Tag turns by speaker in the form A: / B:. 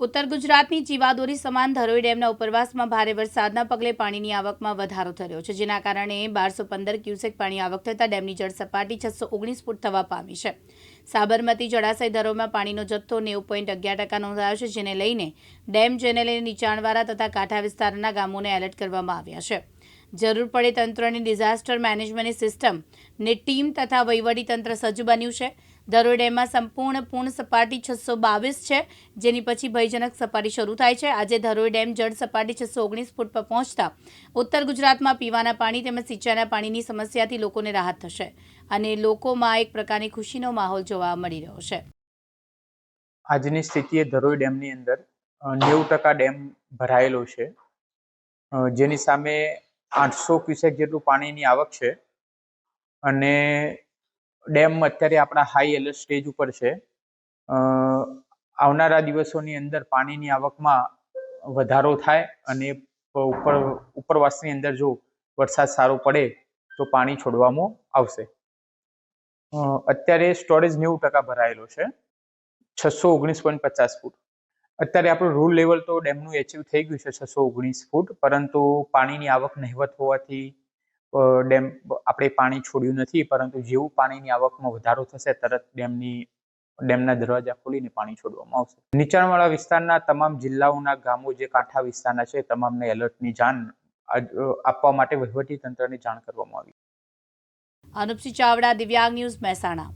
A: ઉત્તર ગુજરાતની જીવાદોરી સમાન ધરોઈ ડેમના ઉપરવાસમાં ભારે વરસાદના પગલે પાણીની આવકમાં વધારો થયો છે, જેના કારણે બારસો પંદર ક્યુસેક પાણી આવક થતાં ડેમની જળ સપાટી છસો ઓગણીસ ફૂટ થવા પામી છે. સાબરમતી જળાશય ધરોમાં પાણીનો જથ્થો નેવું પોઈન્ટ અગિયાર ટકા નોંધાયો છે, જેને લઈને ડેમ જેને લઈને નીચાણવાળા તથા કાંઠા વિસ્તારના ગામોને એલર્ટ કરવામાં આવ્યા છે. જરૂર પડે તંત્રની ડિઝાસ્ટર મેનેજમેન્ટની સિસ્ટમ ને ટીમ તથા તંત્ર સજ્જ બન્યું છે. દરોડેમાં સંપૂર્ણ પૂર્ણ સપાટી છસો બાવીસ છે, જેની પછી ભયજનક સપાટી શરૂ થાય છે. આજે ધરોઈ ડેમ જળ સપાટી છસો ઓગણીસ ફૂટ પર પહોંચતા ઉત્તર ગુજરાતમાં પીવાના પાણી તેમજ સિંચાઈના પાણીની સમસ્યાથી લોકોને રાહત થશે અને લોકોમાં એક પ્રકારની ખુશીનો માહોલ જોવા મળી રહ્યો છે.
B: આજની સ્થિતિએ ધરોઈ ડેમની અંદર નેવું ટકા ડેમ ભરાયેલો છે. જેની સામે આઠસો ક્યુસેક જેટલું પાણીની આવક છે. અને ડેમ અત્યારે આપણા હાઈ એલર્ટ સ્ટેજ ઉપર છે. આવનારા દિવસોની અંદર પાણીની આવકમાં વધારો થાય અને ઉપર, ઉપરવાસની અંદર જો વરસાદ સારો પડે તો પાણી છોડવામાં આવશે. અત્યારે સ્ટોરેજ નેવું ટકા ભરાયેલો છે. છસો ઓગણીસ પોઈન્ટ પચાસ ફૂટ. અત્યારે આપણું રૂલ લેવલ તો ડેમનું એચિવ થઈ ગયું છે છસો ઓગણીસ ફૂટ, પરંતુ પાણીની આવક નહિવત હોવાથી ડેમ આપણે પાણી છોડ્યું નથી, પરંતુ જેવું પાણીની આવકમાં વધારો થશે, તરત ડેમની, ડેમના દરવાજા ખોલીને પાણી છોડવામાં આવશે. નીચાણવાળા વિસ્તારના તમામ જિલ્લાઓના ગામો જે કાંઠા વિસ્તારના છે, તમામને એલર્ટની જાણ આપવા માટે વહીવટી તંત્રને જાણ કરવામાં આવી.
A: અનુપસિંહ ચાવડા, દિવ્યાંગ ન્યૂઝ મહેસાણા.